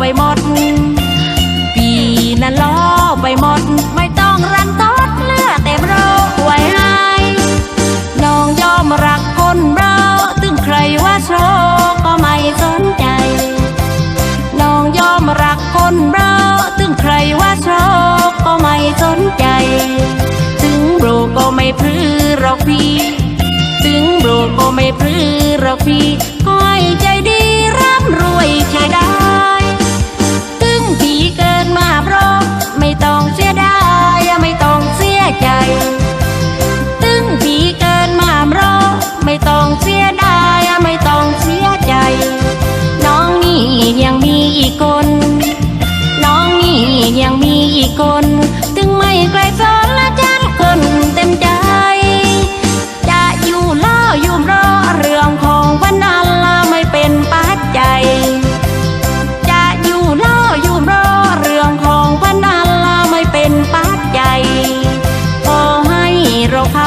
ไปหมด ปีนั้นล้อไปหมด ไม่ต้องรันทดเลือดเต็มเราไว้ให้น้องยอมรักคนเราถึงใครว่าโชคก็ไม่สนใจ น้องยอมรักคนเราถึงใครว่าโชคก็ไม่สนใจ ถึงโบก็ไม่พลือเรากพี่ ถึงโบก็ไม่พลือเรากพี่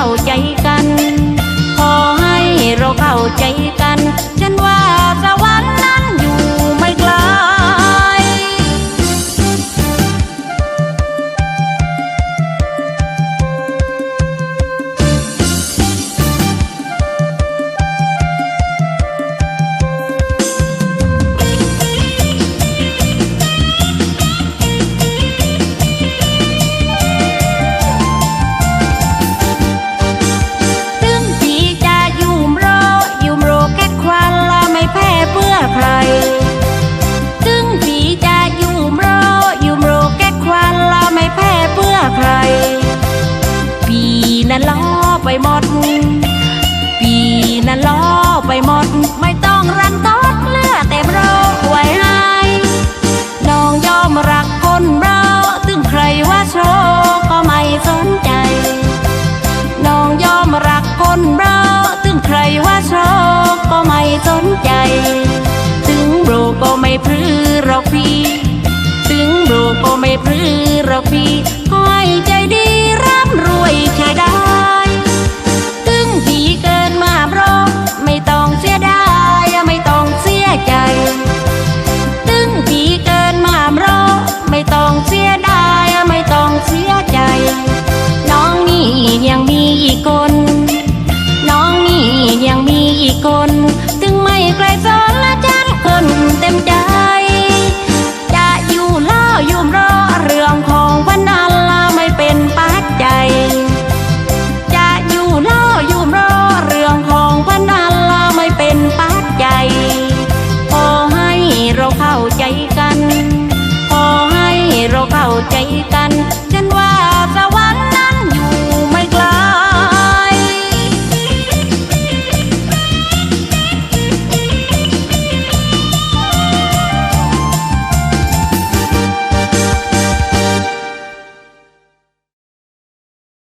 ข้าใจกัน ขอให้เราเข้าใจกัน ล้อไปหมด ปีนั้นล้อไปหมด ไม่ต้องรันอดเลือดเต็มโรคไว้ให้น้องยอมรักคนเราถึงใครว่าโชว์ก็ไม่สนใจ น้องยอมรักคนเราถึงใครว่าโชว์ก็ไม่สนใจ